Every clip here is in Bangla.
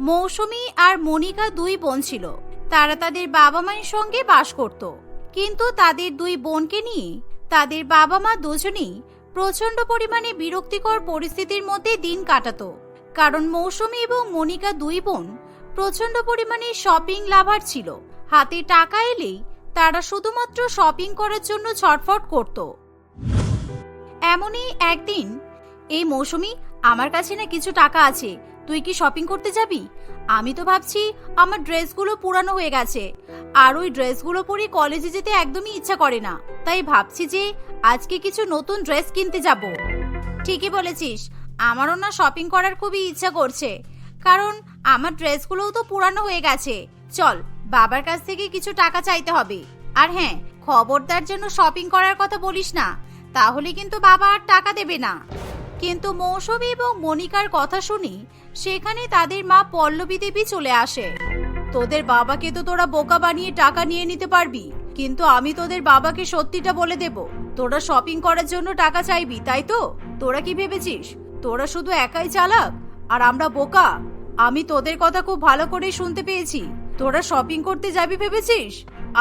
মৌসুমী আর মনিকা দুই বোন ছিল। তারা তাদের বাবা মায়ের সঙ্গে বাস করত। কিন্তু তাদের দুই বোনকে নিয়ে তাদের বাবা মা দুজনেই প্রচণ্ড পরিমাণে বিরক্তিকর পরিস্থিতির মধ্যে দিন কাটাতো। কারণ মৌসুমি এবং মনিকা দুই বোন প্রচণ্ড পরিমাণে শপিং লাভার ছিল। হাতে টাকা এলেই তারা শুধুমাত্র শপিং করার জন্য ছটফট করত। এমনই একদিন, এই মৌসুমি, আমার কাছে না কিছু টাকা আছে। তুই কি শপিং করতে যাবি? আমি তো ভাবছি আমার ড্রেসগুলো পুরানো হয়ে গেছে। আর ওই ড্রেসগুলো পরে কলেজে যেতে একদমই ইচ্ছা করে না। তাই ভাবছি যে আজকে কিছু নতুন ড্রেস কিনতে যাব। ঠিকই বলেছিস, আমারও না শপিং করার খুবই ইচ্ছা করছে। কারণ আমার ড্রেসগুলোও তো পুরানো হয়ে গেছে। চল, বাবার কাছ থেকে কিছু টাকা চাইতে হবে। আর হ্যাঁ খবরদার জন্য শপিং করার কথা বলিস না, তাহলে কিন্তু বাবা আর টাকা দেবে না। কিন্তু মৌসুমী এবং মনিকার কথা শুনি, সেখানে তাদের মা পল্লবী দেবী চলে আসে। তোদের বাবাকে তো তোরা বোকা বানিয়ে টাকা নিয়ে নিতে পারবি, কিন্তু আমি তোদের বাবাকে সত্যিটা বলে দেব। তোরা শপিং করার জন্য টাকা চাইবি, তাই তো? তোরা কি ভেবেছিস? তোরা শুধু একাই চালাক, আর আমরা বোকা? আমি তোদের কথা খুব ভালো করেই শুনতে পেয়েছি। তোরা শপিং করতে যাবি ভেবেছিস?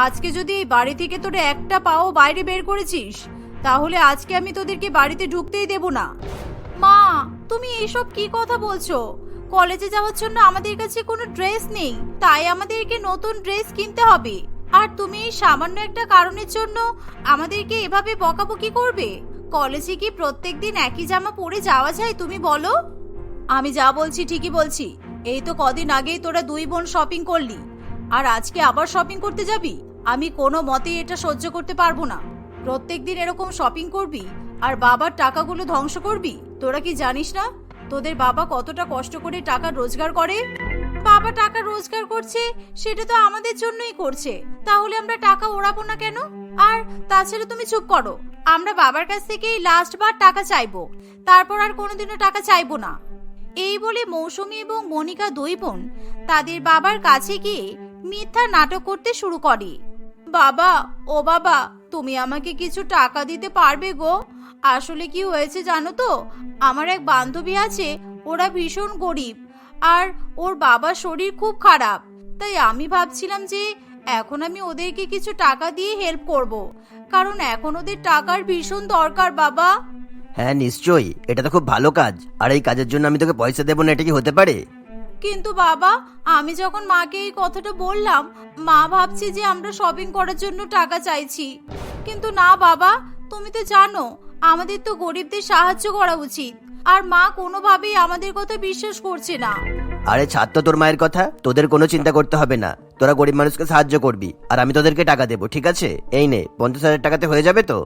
আজকে যদি এই বাড়ি থেকে তোরা একটা পাও বাইরে বের করেছিস তাহলে আজকে আমি তোদেরকে বাড়িতে ঢুকতেই দেব না। মা, তুমি এইসব কি কথা বলছো? কলেজে যাওয়ার জন্য আমাদের কাছে কোনো ড্রেস নেই, তাই আমাদেরকে নতুন ড্রেস কিনতে হবে। আর তুমি এই সামান্য একটা কারণের জন্য আমাদেরকে এভাবে বকাবকি করবে? কলেজে কি প্রত্যেক দিন একই জামা পরে যাওয়া যায় তুমি বলো? আমি যা বলছি ঠিকই বলছি। এই তো কদিন আগেই তোরা দুই বোন শপিং করলি। আর আজকে আবার শপিং করতে যাবি? আমি কোনো মতেই এটা সহ্য করতে পারব না। প্রত্যেকদিন এরকম শপিং করবি? আর বাবার টাকাগুলো ধ্বংস করবি? তোরা কি জানিস না? তোদের বাবা কতটা কষ্ট করে টাকা রোজগার করে? বাবা টাকা রোজগার করছে, সেটা তো আমাদের জন্যই করছে। তাহলে আমরা টাকা ওড়াবো না কেন? আর তাছাড়া তুমি চুপ করো। আমরা বাবার কাছ থেকেই লাস্ট বার টাকা চাইব। তারপর আর কোনোদিনও টাকা চাইব না। এই বলে মৌসুমী এবং মনিকা দুই বোন তাদের বাবার কাছে গিয়ে মিথ্যা নাটক করতে শুরু করে। বাবা, ও বাবা তুমি আমাকে কিছু টাকা দিতে পারবে গো? আসলে কি হয়েছে জানো তো? আমার এক বান্ধবী আছে, ওরা ভীষণ গরিব, আর ওর বাবার শরীর খুব খারাপ। তাই আমি ভাবছিলাম যে এখন আমি ওদেরকে কিছু টাকা দিয়ে হেল্প করব, কারণ এখন ওদের টাকার ভীষণ দরকার, বাবা। হ্যাঁ নিশ্চয়ই। এটা তো খুব ভালো কাজ। আর এই কাজের জন্য আমি তোকে পয়সা দেবো না, এটা কি হতে পারে? কিন্তু বাবা আমি যখন মাকে এই কথাটা বললাম মা ভাবছে যে আমরা শপিং করার জন্য টাকা চাইছি। কিন্তু না বাবা তুমি তো জানো আমাদের তো গরিবদের সাহায্য করা উচিত। আর মা কোনোভাবেই আমাদের কথা বিশ্বাস করছে না। আরে তো তোর মায়ের কথা তোদের কোনো চিন্তা করতে হবে না। তোরা গরিব মানুষকে সাহায্য করবি আর আমি তোদেরকে টাকা দেবো ঠিক আছে? এই নে পঞ্চাশ হাজার টাকাতে হয়ে যাবে তো?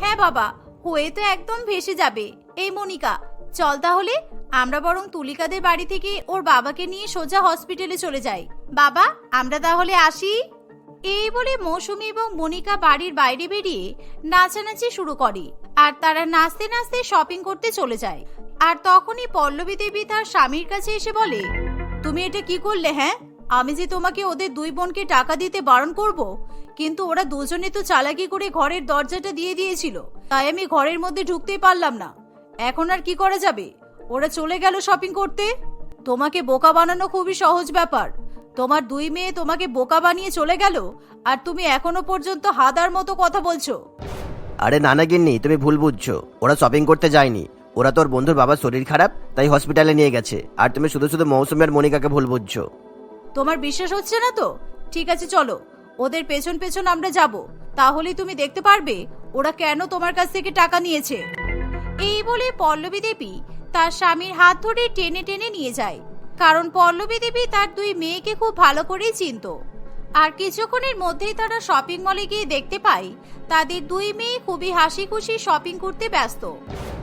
হ্যাঁ বাবা হয়ে তো একদম ভেসে যাবে। এই মনিকা চল তাহলে, আমরা বরং তুলিকাদের বাড়ি থেকে ওর বাবাকে নিয়ে সোজা হসপিটালে চলে যাই। বাবা, আমরা তাহলে আসি? এই বলে মৌসুমি এবং মনিকা বাড়ির বাইরে বেরিয়ে নাচানাচি শুরু করে আর তারা নাচতে নাচতে শপিং করতে চলে যায়। আর তখনই পল্লবী দেবী তার স্বামীর কাছে এসে বলে, তুমি এটা কি করলে হ্যাঁ? আমি যে তোমাকে ওদের দুই বোনকে টাকা দিতে বারণ করব, কিন্তু ওরা দুজনে তো চালাকি করে ঘরের দরজাটা দিয়ে দিয়েছিল, তাই আমি ঘরের মধ্যে ঢুকতেই পারলাম না। এখন আর কি করা যাবে? ওরা চলে গেল শপিং করতে? তোমাকে বোকা বানানো খুবই সহজ ব্যাপার। তোমার দুই মেয়ে তোমাকে বোকা বানিয়ে চলে গেল আর তুমি এখনও পর্যন্ত হাদার মতো কথা বলছো। আরে নানা গিন্নি তুমি ভুল বুঝছ। ওরা শপিং করতে যায়নি। ওরা তোর বন্ধুর বাবার শরীর খারাপ তাই হসপিটালে নিয়ে গেছে। আর তুমি শুধু শুধু মৌসুমী আর মনিকাকে ভুল বুঝছ। তোমার বিশ্বাস হচ্ছে না তো? ঠিক আছে চলো। ওদের পেছন পেছন আমরা যাব। তাহলেই তুমি দেখতে পারবে ওরা কেন তোমার কাছ থেকে টাকা নিয়েছে। এই বলে পল্লবী দেবী তার স্বামীর হাত ধরে টেনে টেনে নিয়ে যায়। কারণ পল্লবী দেবী তার দুই মেয়েকে খুব ভালো করেই চিনত। আর কিছুক্ষণের মধ্যেই তারা শপিং মলে গিয়ে দেখতে পায়, তাদের দুই মেয়ে খুবই হাসি খুশি শপিং করতে ব্যস্ত।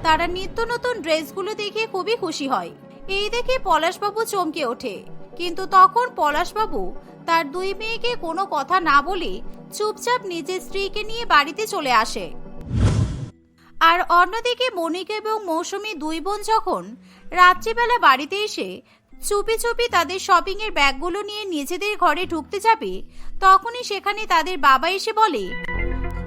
তারা নিত্য নতুন ড্রেসগুলো দেখে খুবই খুশি হয়। এই দেখে পলাশবাবু চমকে ওঠে। কিন্তু তখন পলাশবাবু তার দুই মেয়েকে কোনো কথা না বলে চুপচাপ নিজের স্ত্রীকে নিয়ে বাড়িতে চলে আসে। আর অন্যদিকে মনিকা এবং মৌসুমী দুই বোন যখন রাত্রিবেলা বাড়িতে এসে চুপি চুপি তাদের শপিং এর ব্যাগগুলো নিয়ে নিজেদের ঘরে ঢুকতে যাবে তখনই সেখানে তাদের বাবা এসে বলে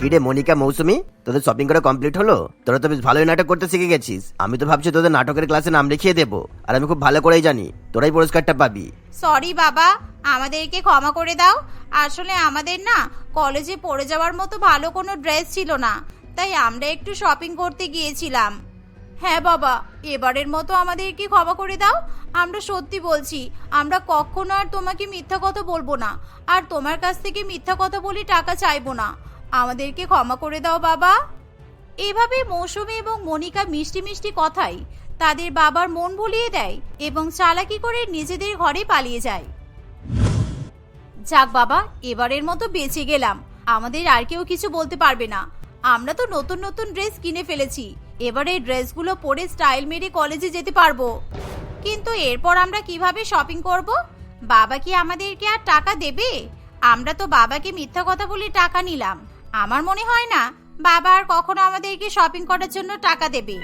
কি রে মনিকা মৌসুমি? তোদের শপিং করা কমপ্লিট হলো? তোরা তো বেশ ভালোই নাটক করতে শিখে গেছিস। আমি তো ভাবছি তোদের নাটকের ক্লাসে নাম লিখিয়ে দেবো। আর আমি খুব ভালো করেই জানি তোরাই পুরস্কারটা পাবি। সরি বাবা আমাদেরকে ক্ষমা করে দাও। আসলে আমাদের না কলেজে পড়ে যাওয়ার মতো ভালো কোনো ড্রেস ছিল না। তাই আমরা একটু শপিং করতে গিয়েছিলাম। হ্যাঁ বাবা, এবারের মতো আমাদেরকে ক্ষমা করে দাও। আমরা সত্যি বলছি, আমরা কখনো আর তোমাকে মিথ্যা কথা বলব না। আর তোমার কাছ থেকে মিথ্যা কথা বলে টাকা চাইব না। আমাদেরকে ক্ষমা করে দাও বাবা। এভাবে মৌসুমী এবং মনিকা মিষ্টি মিষ্টি কথাই তাদের বাবার মন ভুলিয়ে দেয় এবং চালাকি করে নিজেদের ঘরে পালিয়ে যায়। যাক বাবা, এবারের মতো বেঁচে গেলাম। আমাদের আর কেউ কিছু বলতে পারবে না। আমরা তো নতুন নতুন ড্রেস কিনে ফেলেছি। এবার এই ড্রেসগুলো পরে স্টাইল মেরে কলেজে যেতে পারব। কিন্তু এরপর আমরা কীভাবে শপিং করব? বাবা কি আমাদেরকে আর টাকা দেবে? আমরা তো বাবাকে মিথ্যা কথা বলে টাকা নিলাম। আমার মনে হয় না বাবা আর কখনো আমাদেরকে শপিং করার জন্য টাকা দেবে।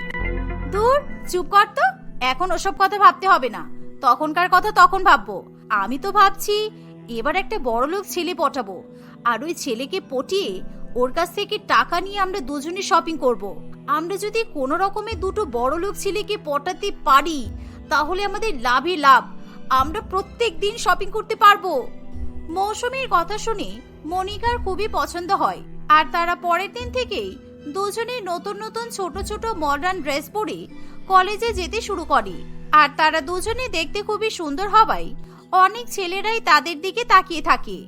দূর চুপ কর তো। এখন ওসব কথা ভাবতে হবে না। তখনকার কথা তখন ভাববো। আমি তো ভাবছি, এবার একটা বড় লোক ছেলে পটাবো। আর ওই ছেলেকে পটিয়ে ওর কাছ থেকে টাকা নিয়ে আমরা দুজনে শপিং করব। আমরা যদি কোনো রকমে দুটো বড় লোক ছেলেকে পটাতে পারি, তাহলে আমাদের লাভই লাভ। আমরা প্রত্যেক দিন শপিং করতে পারব। মৌসুমীর কথা শুনে মনিকার খুবই পছন্দ হয়। আর তারা পরের দিন থেকেই দুজনে নতুন নতুন ছোট ছোট মডার্ন ড্রেস পরে কলেজে যেতে শুরু করে। আর তারা দুজনে দেখতে খুবই সুন্দর হওয়ায় অনেক ছেলেরাই তাদের দিকে তাকিয়ে থাকে।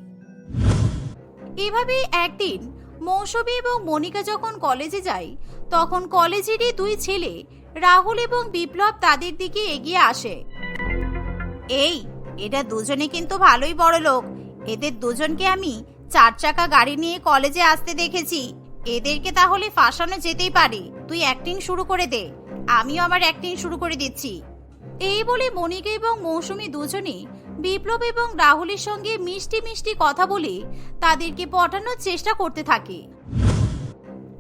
এভাবেই একদিন মৌসুমী এবং মনিকা যখন কলেজে যায়, তখন কলেজেরই দুই ছেলে, রাহুল এবং বিপ্লব তাদের দিকে এগিয়ে আসে। এই, এটা দুজনে কিন্তু ভালোই বড় লোক। এদের দুজনকে আমি চার চাকা গাড়ি নিয়ে কলেজে আসতে দেখেছি। এদেরকে তাহলে ফাঁসানো যেতেই পারে। তুই অ্যাক্টিং শুরু করে দে। আমিও আমার অ্যাক্টিং শুরু করে দিচ্ছি। এই বলে মনিকা এবং মৌসুমী দুজনে বিপ্লব এবং রাহুলের সঙ্গে মিষ্টি মিষ্টি কথা বলে তাদেরকে পটানোর চেষ্টা করতে থাকে।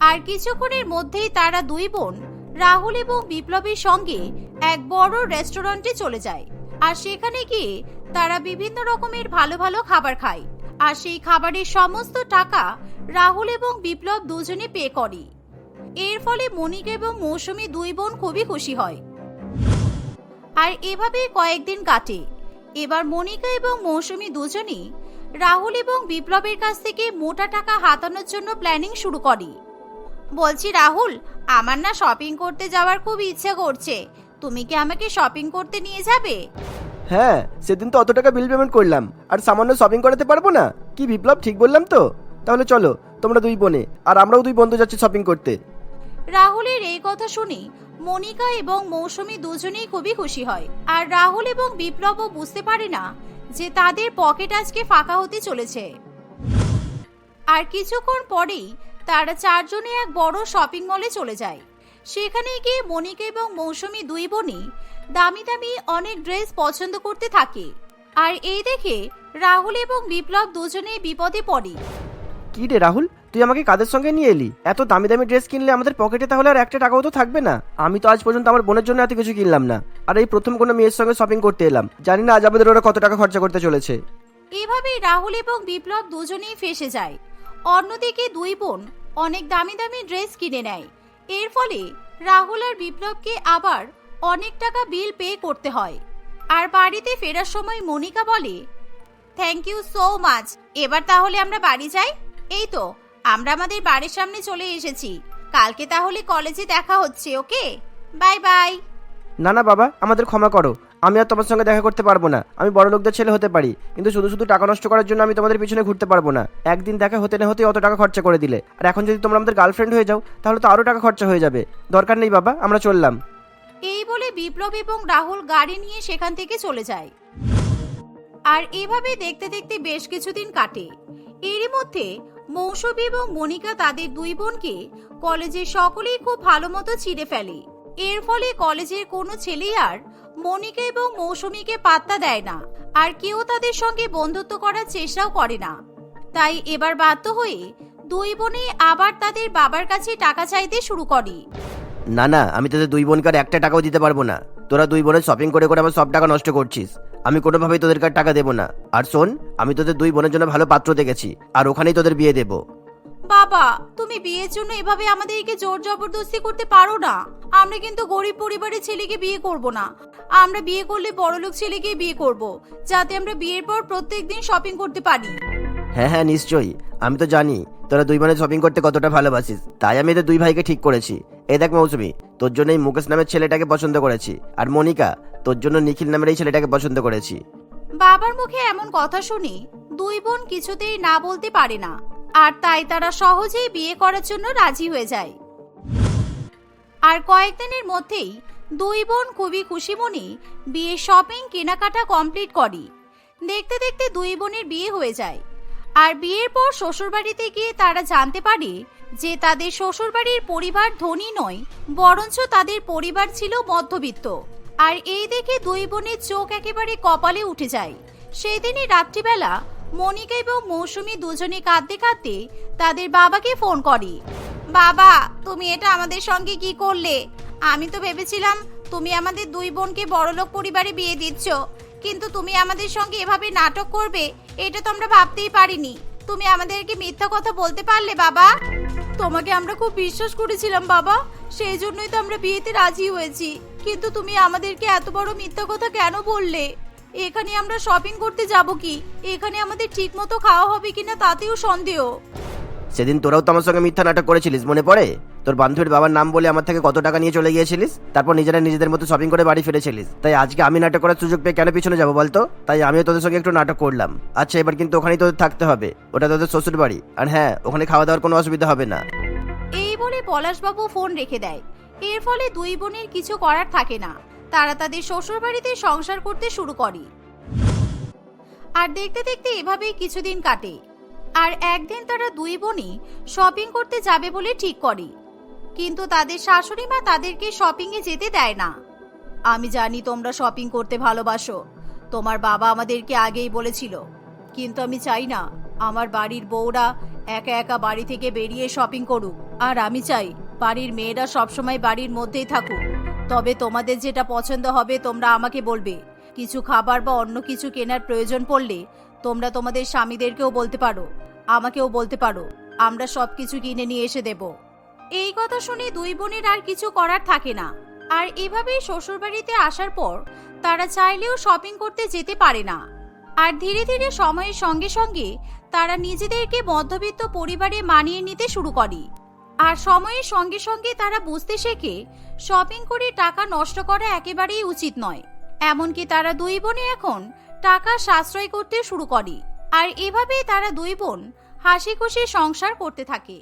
আর কিছুক্ষণের মধ্যেই তারা দুই বোন, রাহুল এবং বিপ্লবের সঙ্গে এক বড় রেস্টুরেন্টে চলে যায়। আর সেখানে গিয়ে তারা বিভিন্ন রকমের ভালো ভালো খাবার খায়। আর সেই খাবারের সমস্ত টাকা রাহুল এবং বিপ্লব দুজনে পে করে। এর ফলে মনিকা এবং মৌসুমী দুই বোন খুবই খুশি হয়। আর এভাবে কয়েকদিন কাটে। এবার মনিকা এবং মৌসুমী দুজনেই রাহুল এবং বিপ্লবের কাছ থেকে মোটা টাকা হাতানোর জন্য প্ল্যানিং শুরু করে। বলছি, রাহুল, আমার না শপিং করতে যাওয়ার খুব ইচ্ছে করছে। তুমি কি আমাকে শপিং করতে নিয়ে যাবে? হ্যাঁ সেদিন তো অত টাকা বিল পেমেন্ট করলাম। আর সামান্য শপিং করাতে পারব না? কি বিপ্লব? ঠিক বললাম তো? তাহলে চলো, তোমরা দুই বোনে, আর আমরাও দুই বন্ধু যাচ্ছি শপিং করতে। রাহুলের এই কথা শুনে মনিকা এবং মৌসুমী দুজনেই খুবই খুশি হয়। আর রাহুল এবং বিপ্লবও বুঝতে পারে না যে তাদের পকেট আজকে ফাঁকা হতে চলেছে। আর কিছুক্ষণ পরেই তারা চারজনে এক বড় শপিং মলে চলে যায়। সেখানে গিয়ে মনিকা এবং মৌসুমী দুই বোনই দামি দামি অনেক ড্রেস পছন্দ করতে থাকে। আর এই দেখে রাহুল এবং বিপ্লব দুজনেই বিপদে পড়ে। কি রে রাহুল? তুই আমাকে কাদের সঙ্গে নিয়ে এলি? এত দামি দামি ড্রেস কিনলে আমাদের পকেটে তাহলে আর একটা টাকাও তো থাকবে না। আমি তো আজ পর্যন্ত আমার বোনের জন্য এত কিছু কিনলাম না। আর এই প্রথম কোনো মেয়ের সঙ্গে শপিং করতে এলাম। জানি না আজ আমাদের ওরা কত টাকা খরচা করতে চলেছে। এভাবেই রাহুল এবং বিপ্লব দুজনেই ফেসে যায়। অন্যদিকে দুই বোন অনেক দামি দামি ড্রেস কিনে নেয়। এর ফলে রাহুল আর বিপ্লবকে আবার অনেক টাকা বিল পে করতে হয়। আর বাড়িতে ফেরার সময় মনিকা বলে থ্যাংক ইউ সো মাচ এবার তাহলে আমরা বাড়ি যাই? এই তো আমরা আমাদের বাড়ির সামনে চলে এসেছি। কালকে তাহলে কলেজে দেখা হচ্ছে ওকে? Bye bye. না না বাবা আমাদের ক্ষমা করো। আমি আর তোমার সঙ্গে দেখা করতে পারব না। আমি বড় লোকদের ছেলে হতে পারি কিন্তু শুধু শুধু টাকা নষ্ট করার জন্য আমি তোমাদের পিছনে ঘুরতে পারব না। একদিন দেখা হতে না হতে অত টাকা খরচা করে দিলে। আর এখন যদি তোমরা আমাদের গার্লফ্রেন্ড হয়ে যাও তাহলে তো আরও টাকা খরচা হয়ে যাবে। দরকার নেই বাবা আমরা চললাম। এই বলে বিপ্লব এবং রাহুল গাড়ি নিয়ে সেখান থেকে চলে যায়। আর এভাবে দেখতে দেখতে বেশ কিছুদিন কাটে। এরই মধ্যে মৌসুমী এবং মনিকা তাদের দুই বোনকে কলেজে সকলেই খুব ভালো মতো চিড়ে ফেলে। এর ফলে কলেজের কোনো ছেলেই আর মনিকা এবং মৌসুমীকে পাত্তা দেয় না, আর কেউ তাদের সঙ্গে বন্ধুত্ব করার চেষ্টাও করে না। তাই এবার বাধ্য হয়ে দুই বোনে আবার তাদের বাবার কাছে টাকা চাইতে শুরু করে। না না, আমি তোদের দুই বোনকে আর একটা টাকাও দিতে পারব না। তোরা দুই বোনের শপিং করে করে আমার সব টাকা নষ্ট করছিস। আমি কোনোভাবেই তোদেরকে আর টাকা দেবো না। আর শোন আমি তোদের দুই বোনের জন্য ভালো পাত্র দেখেছি আর ওখানেই তোদের বিয়ে দেবো। বাবা তুমি বিয়ের জন্য এভাবে আমাদেরকে জোর জবরদস্তি করতে পারো না। আমরা কিন্তু গরিব পরিবারের ছেলেকে বিয়ে করব না। আমরা বিয়ে করলে বড়লোক ছেলেকেই বিয়ে করব যাতে আমরা বিয়ের পর প্রত্যেকদিন শপিং করতে পারি। হ্যাঁ হ্যাঁ নিশ্চয়ই। আমি তো জানি তোরা দুই বোনে শপিং করতে কতটা ভালোবাসিস। তাই আমি এদের দুই ভাইকে ঠিক করেছি। এই দেখ মৌসুমি, তোর জন্য এই মুকেশ নামের ছেলেটাকে পছন্দ করেছি। আর মনিকা, তোর জন্য নিখিল নামের এই ছেলেটাকে পছন্দ করেছি। বাবার মুখে এমন কথা শুনি, দুই বোন কিছুতেই না বলতে পারে না। আর তাই তারা সহজেই বিয়ে করার জন্য রাজি হয়ে যায়। আর কয়েকদিনের মধ্যেই দুই বোন খুবই খুশি মনে বিয়ে শপিং কেনাকাটা কমপ্লিট করে। দেখতে দেখতে দুই বোনের বিয়ে হয়ে যায়। আর বিয়ের পর শ্বশুরবাড়িতে গিয়ে তারা জানতে পারে যে তাদের শ্বশুরবাড়ির পরিবার ধনী নয়, বরঞ্চ তাদের পরিবার ছিল মধ্যবিত্ত। আর এই দেখে দুই বোনের চোখ একেবারে কপালে উঠে যায়। সেই দিনই রাত্রিবেলা মনিকা এবং মৌসুমী দুজনে কাঁদতে কাঁদতে তাদের বাবাকে ফোন করে। বাবা, তুমি এটা আমাদের সঙ্গে কি করলে? আমি তো ভেবেছিলাম তুমি আমাদের দুই বোনকে বড়লোক পরিবারে বিয়ে দিচ্ছ। কিন্তু তুমি আমাদের সঙ্গে এভাবে নাটক করবে, এটা তো আমরা ভাবতেই পারিনি। তুমি আমাদেরকে মিথ্যা কথা বলতে পারলে, বাবা? তোমাকে আমরা খুব বিশ্বাস করেছিলাম, বাবা। সেই জন্যই তো আমরা বিয়েতে রাজি হয়েছি। কিন্তু তুমি আমাদেরকে এত বড় মিথ্যা কথা কেন বললে? এখানে আমরা শপিং করতে যাব কি? এখানে আমাদের ঠিক মতো খাওয়া হবে কিনা তাতেও সন্দেহ। সেদিন তোরাও তো আমার সঙ্গে মিথ্যা নাটক করেছিলিস, মনে পড়ে? তোর বান্ধবীর বাবার নাম বলে আমার থেকে কত টাকা নিয়ে চলে গিয়েছিলিস? তারপর নিজেরা নিজেদের মতো শপিং করে বাড়ি ফিরেছিলিস। তাই আজকে আমি নাটক করার সুযোগ পেয়ে কেন পিছনে যাব বলতো? তাই আমিও তোদের সঙ্গে একটু নাটক করলাম। আচ্ছা এবার কিন্তু ওখানেই তোদের থাকতে হবে। ওটা তোদের শ্বশুর বাড়ি আর হ্যাঁ ওখানে খাওয়া দাওয়ার কোনো অসুবিধা হবে না। এই বলে পলাশবাবু ফোন রেখে দেয়। এর ফলে দুই বোনের কিছু করার থাকে না। তারা তাদের শ্বশুরবাড়িতে সংসার করতে শুরু করে। আর দেখতে দেখতে এভাবেই কিছুদিন কাটে। আর একদিন তারা দুই বোনই শপিং করতে যাবে বলে ঠিক করে। কিন্তু তাদের শাশুড়ি মা তাদেরকে শপিং এ যেতে দেয় না। আমি জানি তোমরা শপিং করতে ভালোবাসো। তোমার বাবা আমাদেরকে আগেই বলেছিল। কিন্তু আমি চাই না, আমার বাড়ির বউরা একা একা বাড়ি থেকে বেরিয়ে শপিং করুক। আর আমি চাই বাড়ির মেয়েরা সবসময় বাড়ির মধ্যেই থাকুক। তবে তোমাদের যেটা পছন্দ হবে তোমরা আমাকে বলবে। কিছু খাবার বা অন্য কিছু কেনার প্রয়োজন পড়লে তোমরা তোমাদের স্বামীদেরকেও বলতে পারো। আমাকেও বলতে পারো, আমরা সবকিছু কিনে নিয়ে এসে দেব। এই কথা শুনে দুই বোনের আর কিছু করার থাকে না। আর এভাবেই শ্বশুরবাড়িতে আসার পর তারা চাইলেও শপিং করতে যেতে পারে না। আর ধীরে ধীরে সময়ের সঙ্গে সঙ্গে তারা নিজেদেরকে মধ্যবিত্ত পরিবারে মানিয়ে নিতে শুরু করে। আর সময়ের সঙ্গে সঙ্গে তারা বুঝতে শেখে শপিং করে টাকা নষ্ট করা একেবারেই উচিত নয়। এমনকি তারা দুই বোনে এখন টাকা সাশ্রয় করতে শুরু করে। আর এভাবেই তারা দুই বোন হাসি খুশি সংসার করতে থাকে।